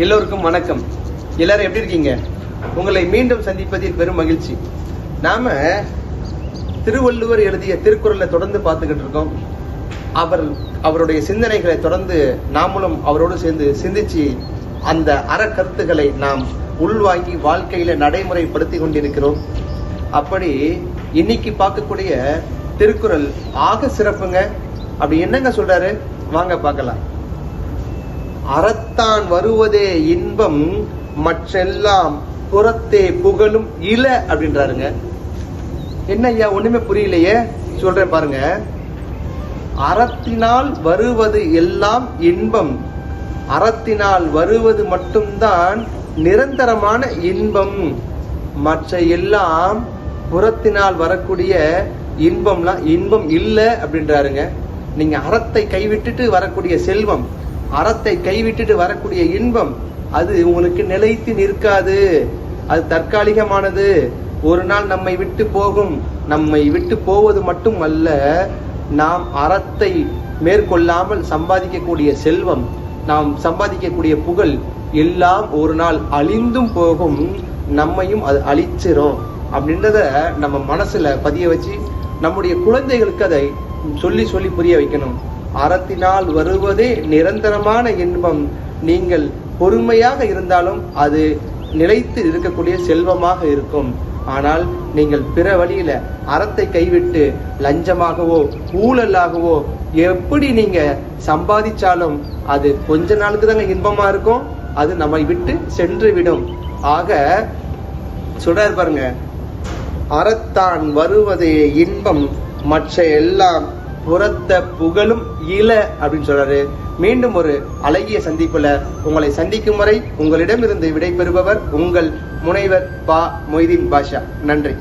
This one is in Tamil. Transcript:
எல்லோருக்கும் வணக்கம். எல்லாரும் எப்படி இருக்கீங்க? உங்களை மீண்டும் சந்திப்பதில் பெரும் மகிழ்ச்சி. நாம திருவள்ளுவர் எழுதிய திருக்குறளை தொடர்ந்து பார்த்துக்கிட்டு இருக்கோம். அவர் அவருடைய சிந்தனைகளை தொடர்ந்து நாமளும் அவரோடு சேர்ந்து சிந்திச்சு அந்த அறக்கருத்துக்களை நாம் உள்வாங்கி வாழ்க்கையில நடைமுறைப்படுத்தி கொண்டிருக்கிறோம். அப்படி இன்னைக்கு பார்க்கக்கூடிய திருக்குறள் ஆக சிறப்புங்க. அப்படி என்னங்க சொல்றாரு? வாங்க பார்க்கலாம். அறத்தான் வருவதே இன்பம் மற்றெல்லாம் புறத்தே புகழும் இல அப்படின்றாருங்க. என்ன ஐயா ஒண்ணுமே புரியலையே? சொல்றேன் பாருங்க. அறத்தினால் வருவது எல்லாம் இன்பம். அறத்தினால் வருவது மட்டும்தான் நிரந்தரமான இன்பம். மற்ற எல்லாம் புறத்தினால் வரக்கூடிய இன்பம்லாம் இன்பம் இல்லை அப்படின்றாருங்க. நீங்க அறத்தை கைவிட்டுட்டு வரக்கூடிய செல்வம். அறத்தை கைவிட்டுட்டு வரக்கூடிய இன்பம் அது உங்களுக்கு நிலைத்து நிற்காது. அது தற்காலிகமானது. ஒரு நாள் நம்மை விட்டு போகும். நம்மை விட்டு போவது மட்டும் அல்ல நாம் அறத்தை மேற்கொள்ளாமல் சம்பாதிக்கக்கூடிய செல்வம் நாம் சம்பாதிக்கக்கூடிய புகழ் எல்லாம் ஒரு நாள் அழிந்தும் போகும். நம்மையும் அது அழிச்சிரும். அப்படின்றத நம்ம மனசுல பதிய வச்சு நம்முடைய குழந்தைகளுக்கு அதை சொல்லி சொல்லி புரிய வைக்கணும். அறத்தினால் வருவதே நிரந்தரமான இன்பம். நீங்கள் பொறுமையாக இருந்தாலும் அது நிலைத்து இருக்கக்கூடிய செல்வமாக இருக்கும். ஆனால் நீங்கள் பிற வழியில் அறத்தை கைவிட்டு லஞ்சமாகவோ ஊழலாகவோ எப்படி நீங்கள் சம்பாதிச்சாலும் அது கொஞ்ச நாளுக்கு தாங்க இன்பமாக இருக்கும். அது நம்மை விட்டு சென்று விடும் ஆக சொல்றாரு பாருங்க அறத்தான் வருவதே இன்பம். மற்ற எல்லாம் புறத்த புகழும் இல அப்படின்னு சொல்றாரு. மீண்டும் ஒரு அழகிய சந்திப்புல உங்களை சந்திக்கும் வரை உங்களிடமிருந்து விடைபெறுபவர் உங்கள் முனைவர் பா மொய்தீன் பாஷா. நன்றி.